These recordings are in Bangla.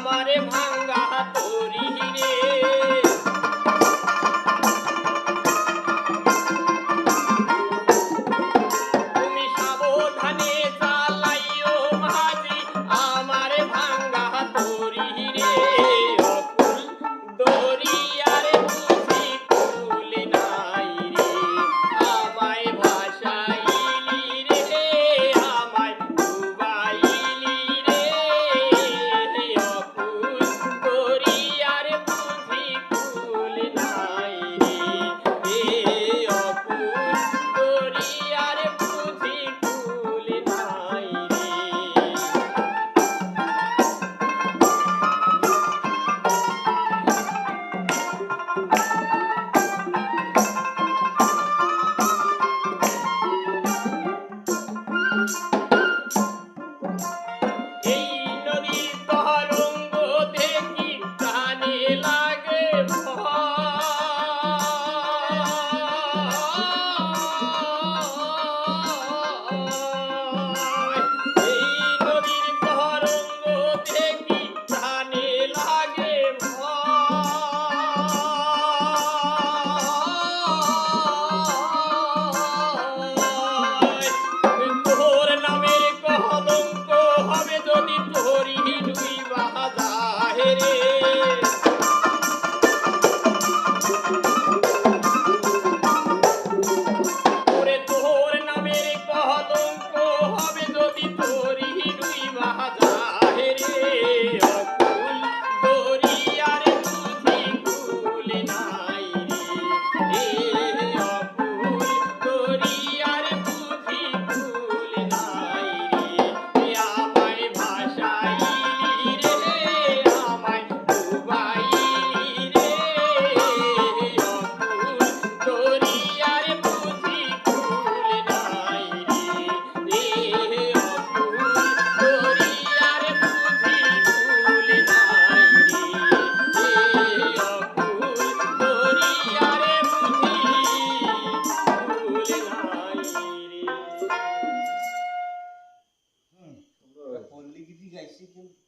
আমারে ভাই।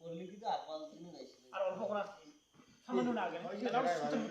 পরিলিখিত আর পাঁচ দিনে যাইছে আর অল্প করা সামান্য না গেলে